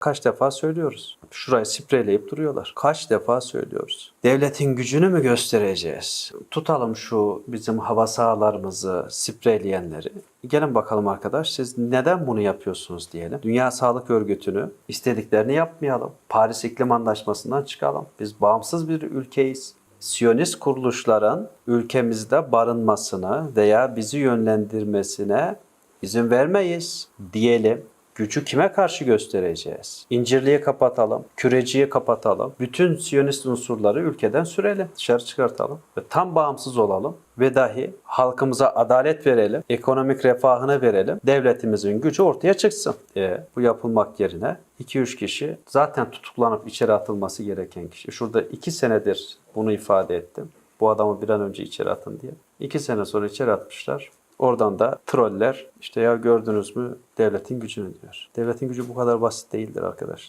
Kaç defa söylüyoruz. Şurayı spreyleyip duruyorlar. Kaç defa söylüyoruz. Devletin gücünü mü göstereceğiz? Tutalım şu bizim hava sahalarımızı spreyleyenleri. Gelin bakalım arkadaş siz neden bunu yapıyorsunuz diyelim. Dünya Sağlık Örgütü'nü istediklerini yapmayalım. Paris İklim Anlaşması'ndan çıkalım. Biz bağımsız bir ülkeyiz. Siyonist kuruluşların ülkemizde barınmasına veya bizi yönlendirmesine izin vermeyiz diyelim. Gücü kime karşı göstereceğiz? İncirliği kapatalım, küreciyi kapatalım. Bütün Siyonist unsurları ülkeden sürelim, dışarı çıkartalım. Ve tam bağımsız olalım ve dahi halkımıza adalet verelim, ekonomik refahını verelim. Devletimizin gücü ortaya çıksın. E, bu yapılmak yerine 2-3 kişi zaten tutuklanıp içeri atılması gereken kişi. Şurada 2 senedir bunu ifade ettim. Bu adamı bir an önce içeri atın diye. 2 sene sonra içeri atmışlar. Oradan da troller işte ya gördünüz mü devletin gücünü diyor. Devletin gücü bu kadar basit değildir arkadaşlar.